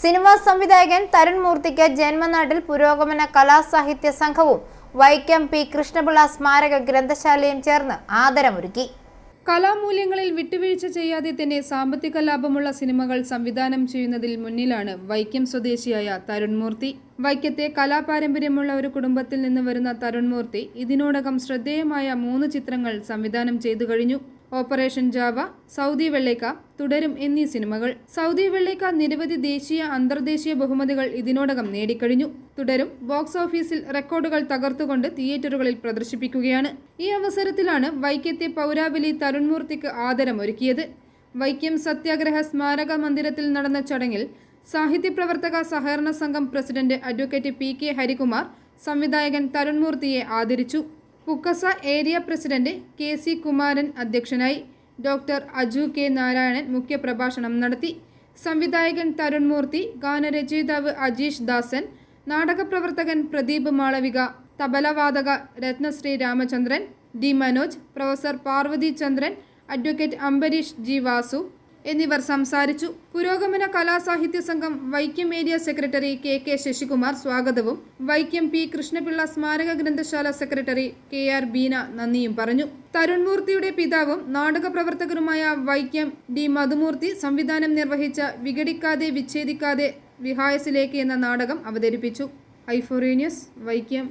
Cinema സംവിധായകൻ തരുൺ മൂർത്തിക്ക് ജന്മനാട്ടിൽ പുരോഗമന കലാസാഹിത്യ സംഘവും വൈക്കം പി കൃഷ്ണപിള്ള സ്മാരക ഗ്രന്ഥശാലയും ചേർന്ന് ആദരമൊരുക്കി. കലാമൂല്യങ്ങളിൽ വിട്ടുവീഴ്ച ചെയ്യാതെ തന്നെ സാമ്പത്തിക ലാഭമുള്ള സിനിമകൾ സംവിധാനം ചെയ്യുന്നതിൽ മുന്നിലാണ് വൈക്കം സ്വദേശിയായ തരുൺമൂർത്തി വൈക്കത്തെ കലാപാരമ്പര്യമുള്ള ഒരു കുടുംബത്തിൽ നിന്ന് വരുന്ന തരുൺമൂർത്തി ഇതിനോടകം ശ്രദ്ധേയമായ മൂന്ന് ചിത്രങ്ങൾ സംവിധാനം ചെയ്തു കഴിഞ്ഞു. ഓപ്പറേഷൻ ജാവ സൗദി വെള്ളേക്ക തുടരും എന്നീ സിനിമകൾ. സൗദി വെള്ളേക്ക നിരവധി ദേശീയ അന്തർദേശീയ ബഹുമതികൾ ഇതിനോടകം നേടിക്കഴിഞ്ഞു. തുടരും ബോക്സ് ഓഫീസിൽ റെക്കോർഡുകൾ തകർത്തുകൊണ്ട് തിയേറ്ററുകളിൽ പ്രദർശിപ്പിക്കുകയാണ്. ഈ അവസരത്തിലാണ് വൈക്കത്തെ പൗരാവലി തരുൺമൂർത്തിക്ക് ആദരമൊരുക്കിയത്. വൈക്കം സത്യാഗ്രഹ സ്മാരക മന്ദിരത്തിൽ നടന്ന ചടങ്ങിൽ സാഹിത്യ പ്രവർത്തക സഹകരണ സംഘം president advocate P K Harikumar സംവിധായകൻ തരുൺമൂർത്തിയെ ആദരിച്ചു. Pukasa area president K C Kumaran അധ്യക്ഷനായി ഡോക്ടർ അജു കെ നാരായണൻ മുഖ്യപ്രഭാഷണം നടത്തി. സംവിധായകൻ തരുൺമൂർത്തി ഗാനരചയിതാവ് അജീഷ് ദാസൻ നാടകപ്രവർത്തകൻ Pradeep Malavika തബലവാദക Ratnasree Ramachandran D Manoj professor Parvathi Chandran advocate Ambareesh G Vasu എന്നിവർ സംസാരിച്ചു. പുരോഗമന കലാസാഹിത്യ സംഘം Vaikom area secretary K K Sasikumar സ്വാഗതവും. വൈക്കം പി കൃഷ്ണപിള്ള സ്മാരക ഗ്രന്ഥശാല സെക്രട്ടറി കെ ആർ ബീന നന്ദിയും പറഞ്ഞു. തരുൺമൂർത്തിയുടെ പിതാവും നാടക പ്രവർത്തകരുമായ വൈക്കം ഡി മധുമൂർത്തി സംവിധാനം നിർവഹിച്ച വിഘടിക്കാതെ വിച്ഛേദിക്കാതെ വിഹായസിലേക്ക് എന്ന നാടകം അവതരിപ്പിച്ചു. ഐഫോറിയന്യൂസ് വൈക്കം.